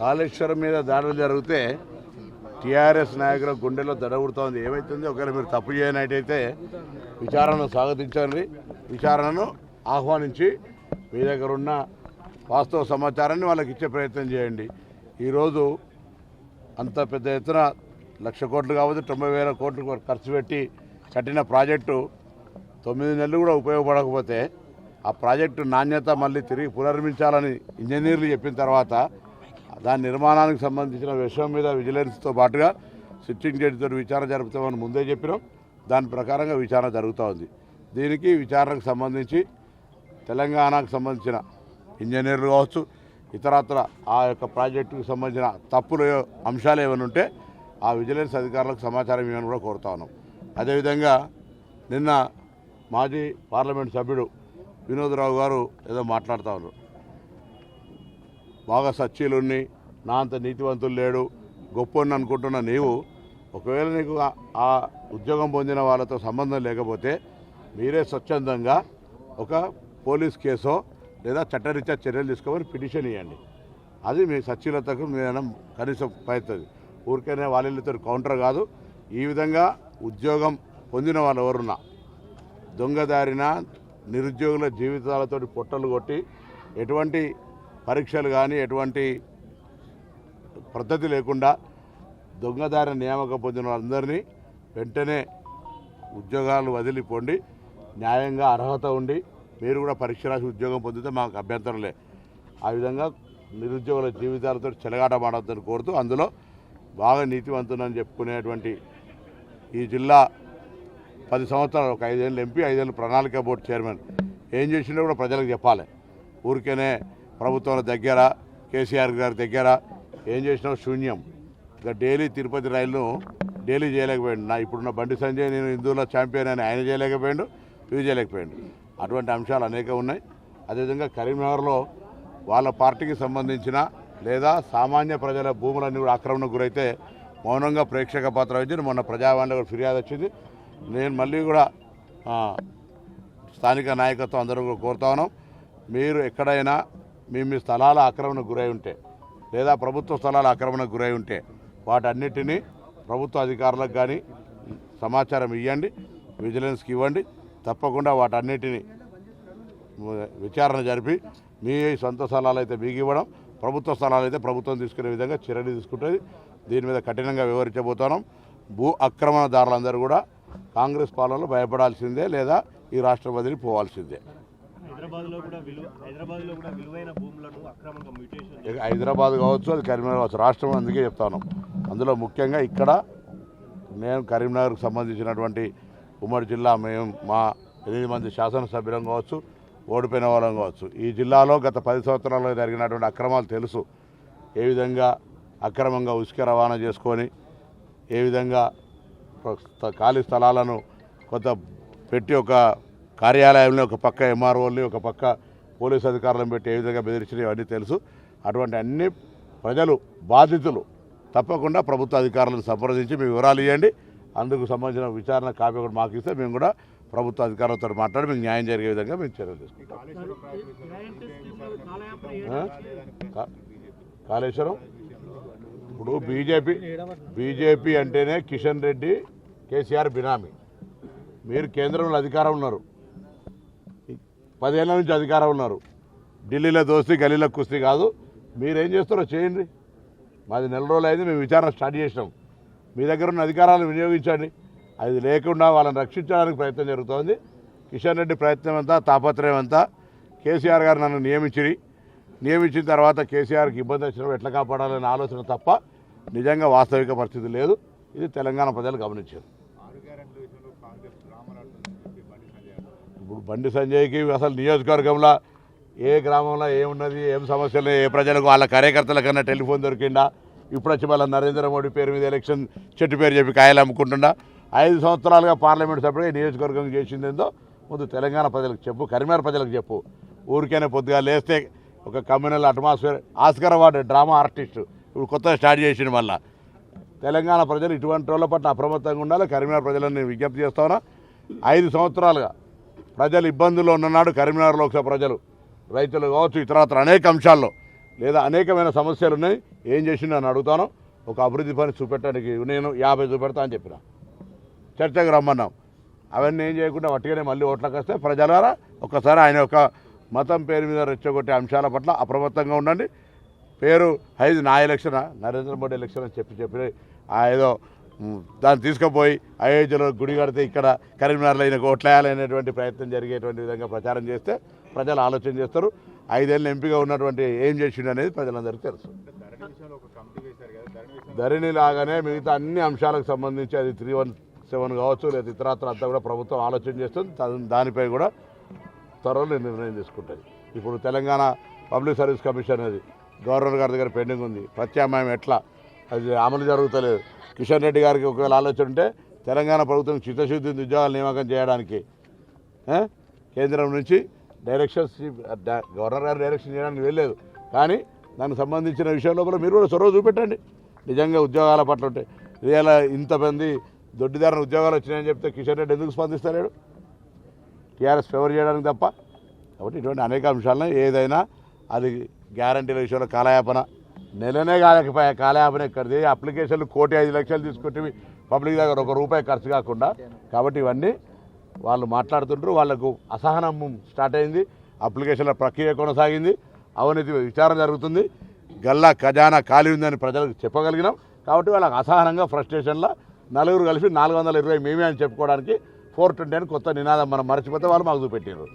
కాళేశ్వరం మీద దాడులు జరిగితే టీఆర్ఎస్ నాయకుల గుండెలో దడబుడుతోంది ఏమైతుంది? ఒకవేళ మీరు తప్పు చేయనట్టయితే విచారణను స్వాగతించండి. విచారణను ఆహ్వానించి మీ దగ్గర ఉన్న వాస్తవ సమాచారాన్ని వాళ్ళకి ఇచ్చే ప్రయత్నం చేయండి. ఈరోజు అంత పెద్ద ఎత్తున లక్ష కోట్లు కావచ్చు తొంభై వేల కోట్లు ఖర్చు పెట్టి కట్టిన ప్రాజెక్టు తొమ్మిది నెలలు కూడా ఉపయోగపడకపోతే ఆ ప్రాజెక్టు నాణ్యత మళ్ళీ తిరిగి పునర్మించాలని ఇంజనీర్లు చెప్పిన తర్వాత దాని నిర్మాణానికి సంబంధించిన విషయం మీద విజిలెన్స్తో పాటుగా సిట్టింగ్ జడ్జితో విచారణ జరుపుతామని ముందే చెప్పినాం. దాని ప్రకారంగా విచారణ జరుగుతూ ఉంది. దీనికి విచారణకు సంబంధించి తెలంగాణకు సంబంధించిన ఇంజనీర్లు కావచ్చు ఇతరత్ర ఆ యొక్క ప్రాజెక్టుకు సంబంధించిన తప్పులు అంశాలు ఏమైనా ఉంటే ఆ విజిలెన్స్ అధికారులకు సమాచారం ఇవ్వని కూడా కోరుతా ఉన్నాం. అదేవిధంగా నిన్న మాజీ పార్లమెంట్ సభ్యుడు వినోదరావు గారు ఏదో మాట్లాడుతూ ఉన్నారు. బాగా సచ్చీలున్ని నా అంత నీతివంతులు లేడు గొప్పని అనుకుంటున్న నీవు. ఒకవేళ నీకు ఆ- ఉద్యోగం పొందిన వాళ్ళతో సంబంధం లేకపోతే మీరే స్వచ్ఛందంగా ఒక పోలీస్ కేసో లేదా చట్టరీత్యా చర్యలు తీసుకోమని పిటిషన్ ఇవ్వండి అది మీ సచ్చీలతకు మేము కనీసం పడుతుంది ఊరికైనా వాళ్ళతో కౌంటర్ కాదు. ఈ విధంగా ఉద్యోగం పొందిన వాళ్ళు ఎవరున్నా దొంగదారిన నిరుద్యోగుల జీవితాలతోటి పొట్టలు కొట్టి ఎటువంటి పరీక్షలు కానీ ఎటువంటి పద్ధతి లేకుండా దొంగదారి నియామకం పొందిన వాళ్ళందరినీ వెంటనే ఉద్యోగాలు వదిలిపోండి న్యాయంగా అర్హత ఉండి మీరు కూడా పరీక్ష రాసి ఉద్యోగం పొందితే మాకు అభ్యంతరం లే. ఆ విధంగా నిరుద్యోగుల జీవితాలతో చెలగాటమాడద్దని కోరుతూ అందులో బాగా నీతివంతునని చెప్పుకునేటువంటి ఈ జిల్లా పది సంవత్సరాలు ఒక ఐదేళ్ళు ఎంపీ ఐదేళ్ళు ప్రణాళిక బోర్డు చైర్మన్. ఏం చేసినా కూడా ప్రజలకు చెప్పాలి. ఊరికేనే ప్రభుత్వం దగ్గర కేసీఆర్ గారి దగ్గర ఏం చేసినా శూన్యం. ఇక డైలీ తిరుపతి రైలును డైలీ చేయలేకపోయాడు. నా ఇప్పుడున్న బండి సంజయ్ నేను హిందువుల ఛాంపియన్ అని ఆయన చేయలేకపోయాడు ఇవి చేయలేకపోయాడు. అటువంటి అంశాలు అనేక ఉన్నాయి. అదేవిధంగా కరీంనగర్లో వాళ్ళ పార్టీకి సంబంధించిన లేదా సామాన్య ప్రజల భూములన్నీ కూడా ఆక్రమణకు గురైతే మౌనంగా ప్రేక్షక పాత్ర వహించి మొన్న ప్రజావాణిలో కూడా ఫిర్యాదు వచ్చింది. నేను మళ్ళీ కూడా స్థానిక నాయకత్వం అందరూ కూడా కోరుతా ఉన్నాం. మీరు ఎక్కడైనా మీ మీ స్థలాల ఆక్రమణకు గురై ఉంటే లేదా ప్రభుత్వ స్థలాల ఆక్రమణకు గురై ఉంటే వాటన్నిటినీ ప్రభుత్వ అధికారులకు కానీ సమాచారం ఇవ్వండి విజిలెన్స్కి ఇవ్వండి తప్పకుండా వాటన్నిటిని విచారణ జరిపి మీ సొంత స్థలాలు అయితే మీకు ఇవ్వడం ప్రభుత్వ స్థలాలు అయితే ప్రభుత్వం తీసుకునే విధంగా చర్యలు తీసుకుంటుంది. దీని మీద కఠినంగా వివరించబోతున్నాం భూ ఆక్రమణదారులందరూ కూడా కాంగ్రెస్ పాలనలో భయపడాల్సిందే లేదా ఈ రాష్ట్రం వదిలి పోవాల్సిందే. హైదరాబాద్లో కూడా విలువ హైదరాబాద్లో కూడా విలువైన భూములను అక్రమంగా మ్యూటేషన్ హైదరాబాద్ కావచ్చు అది కరీంనగర్ కావచ్చు రాష్ట్రం అందుకే చెప్తాను. అందులో ముఖ్యంగా ఇక్కడ నేను కరీంనగర్కు సంబంధించినటువంటి ఉమ్మడి జిల్లా మేము మా ఎనిమిది మంది శాసనసభ్యులం కావచ్చు ఓడిపోయిన వాళ్ళం కావచ్చు. ఈ జిల్లాలో గత పది సంవత్సరాల్లో జరిగినటువంటి అక్రమాలు తెలుసు. ఏ విధంగా అక్రమంగా ఉసుక రవాణా చేసుకొని ఏ విధంగా ఖాళీ స్థలాలను కొంత పెట్టి ఒక కార్యాలయంలో ఒక పక్క ఎంఆర్ఓల్ని ఒక పక్క పోలీస్ అధికారులను పెట్టి ఏ విధంగా బెదిరించినా అన్నీ తెలుసు. అటువంటి అన్ని ప్రజలు బాధితులు తప్పకుండా ప్రభుత్వ అధికారులను సంప్రదించి మీ వివరాలు ఇవ్వండి. అందుకు సంబంధించిన విచారణ కాపీ కూడా మాకు ఇస్తే మేము కూడా ప్రభుత్వ అధికారులతో మాట్లాడి మీకు న్యాయం జరిగే విధంగా మేము చర్యలు తీసుకుంటాం. కాళేశ్వరం. ఇప్పుడు బీజేపీ బీజేపీ అంటేనే కిషన్ రెడ్డి కేసీఆర్ బినామీ. మీరు కేంద్రంలో అధికారం ఉన్నారు. పదేళ్ళ నుంచి అధికారం ఉన్నారు. ఢిల్లీలో దోస్తీ గలీలో కుస్తీ కాదు. మీరేం చేస్తారో చేయండి. మాది నెల రోజులు అయింది మేము విచారణ స్టార్ట్ చేసినాం. మీ దగ్గర ఉన్న అధికారాలను వినియోగించండి. అది లేకుండా వాళ్ళని రక్షించడానికి ప్రయత్నం జరుగుతోంది. కిషన్ రెడ్డి ప్రయత్నం అంతా తాపత్రయం అంతా. కేసీఆర్ గారు నన్ను నియమించి నియమించిన తర్వాత కేసీఆర్కి ఇబ్బంది వచ్చినప్పుడు ఎట్లా కాపాడాలనే ఆలోచన తప్ప నిజంగా వాస్తవిక పరిస్థితి లేదు. ఇది తెలంగాణ ప్రజలు గమనించారు ఇప్పుడు బండి సంజయ్కి అసలు నియోజకవర్గంలో ఏ గ్రామంలో ఏమున్నది ఏం సమస్యలు ఏ ప్రజలకు వాళ్ళ కార్యకర్తల కన్నా టెలిఫోన్ దొరికిందా? ఇప్పుడు వచ్చి మళ్ళీ నరేంద్ర మోడీ పేరు మీద ఎలక్షన్ చెట్టు పేరు చెప్పి కాయలు అమ్ముకుంటుండా? ఐదు సంవత్సరాలుగా పార్లమెంట్ సభ్యుడిగా నియోజకవర్గం చేసిందేందో ముందు తెలంగాణ ప్రజలకు చెప్పు కరీంనగర్ ప్రజలకు చెప్పు. ఊరికైనా పొద్దుగా లేస్తే ఒక communal atmosphere Oscar award drama artist. ఇప్పుడు కొత్తగా స్టార్ట్ చేసిన మళ్ళీ. తెలంగాణ ప్రజలు ఇటువంటి వాళ్ళ పట్ల అప్రమత్తంగా ఉండాలి. కరీంనగర్ ప్రజలను విజ్ఞప్తి చేస్తాను ఐదు సంవత్సరాలుగా ప్రజలు ఇబ్బందుల్లో ఉన్ననాడు కరీంనగర్ లోక్సభ ప్రజలు. రైతులు కావచ్చు ఇతరత్ర అనేక అంశాల్లో లేదా అనేకమైన సమస్యలు ఉన్నాయి. ఏం చేసిండు అని అడుగుతాను. ఒక అభివృద్ధి పని చూపెట్టడానికి నేను యాభై చూపెడతా అని చెప్పిన. చర్చకు రమ్మన్నాం. అవన్నీ ఏం చేయకుండా వట్టిగానే మళ్ళీ ఓట్లకు వస్తే ప్రజలారా ఒక్కసారి ఆయన యొక్క మతం పేరు మీద రెచ్చగొట్టే అంశాల పట్ల అప్రమత్తంగా ఉండండి. పేరు ఐదు నా ఎలక్షన్ నరేంద్ర మోడీ ఎలక్షన్ అని చెప్పి చెప్పి ఆ ఏదో దాన్ని తీసుకుపోయి అయోధ్యలో గుడి కడితే ఇక్కడ కరీంనగర్లో ఈయనకు ఓట్లేయాలనేటువంటి ప్రయత్నం జరిగేటువంటి విధంగా ప్రచారం చేస్తే ప్రజలు ఆలోచన చేస్తారు. ఐదేళ్ళు ఎంపీగా ఉన్నటువంటి ఏం చేసిండు అనేది ప్రజలందరికీ తెలుసు. ధరణి లాగానే మిగతా అన్ని అంశాలకు సంబంధించి అది త్రీ వన్ సెవెన్ కావచ్చు లేదా ఇతరత్ర అంతా కూడా ప్రభుత్వం ఆలోచన చేస్తుంది. దానిపై కూడా త్వరలో నిర్ణయం తీసుకుంటుంది. ఇప్పుడు తెలంగాణ పబ్లిక్ సర్వీస్ కమిషన్ అది. గవర్నర్ గారి దగ్గర పెండింగ్ ఉంది. ప్రత్యామ్నాయం ఎట్లా? అది అమలు జరుగుతలేదు. కిషన్ రెడ్డి గారికి ఒకవేళ ఆలోచన ఉంటే తెలంగాణ ప్రభుత్వం చిత్తశుద్ధి ఉద్యోగాలు నియామకం చేయడానికి కేంద్రం నుంచి డైరెక్షన్స్ గవర్నర్ గారు డైరెక్షన్ చేయడానికి వెళ్ళలేదు. కానీ దానికి సంబంధించిన విషయం లోపల మీరు కూడా చొరవ చూపెట్టండి. నిజంగా ఉద్యోగాల పట్ల ఉంటే. ఇవాళ ఇంతమంది దొడ్డిదారిన ఉద్యోగాలు వచ్చినాయని చెప్తే కిషన్ రెడ్డి ఎందుకు స్పందిస్తలేడు? టీఆర్ఎస్ ఫేవర్ చేయడానికి తప్ప. కాబట్టి ఇటువంటి అనేక అంశాలను ఏదైనా అది గ్యారంటీల విషయంలో కాలయాపన నెలనే కాలేకపోయా కాలయాపన ఎక్కడిది? అప్లికేషన్లు కోటి ఐదు లక్షలు తీసుకుంటే పబ్లిక్ దగ్గర ఒక రూపాయి ఖర్చు కాకుండా. కాబట్టి ఇవన్నీ వాళ్ళు మాట్లాడుతుంటారు వాళ్ళకు అసహనం స్టార్ట్ అయింది. అప్లికేషన్ల ప్రక్రియ కొనసాగింది. అవినీతి విచారణ జరుగుతుంది. గల్లా ఖజానా ఖాళీ ఉందని ప్రజలకు చెప్పగలిగినాం. కాబట్టి వాళ్ళకి అసహనంగా ఫ్రస్ట్రేషన్లో నలుగురు కలిసి నాలుగు వందల ఇరవై మేమే అని చెప్పుకోవడానికి ఫోర్ ట్వంటీ అని కొత్త నినాదం మనం మర్చిపోతే వాళ్ళు మాకు చూపెట్టారు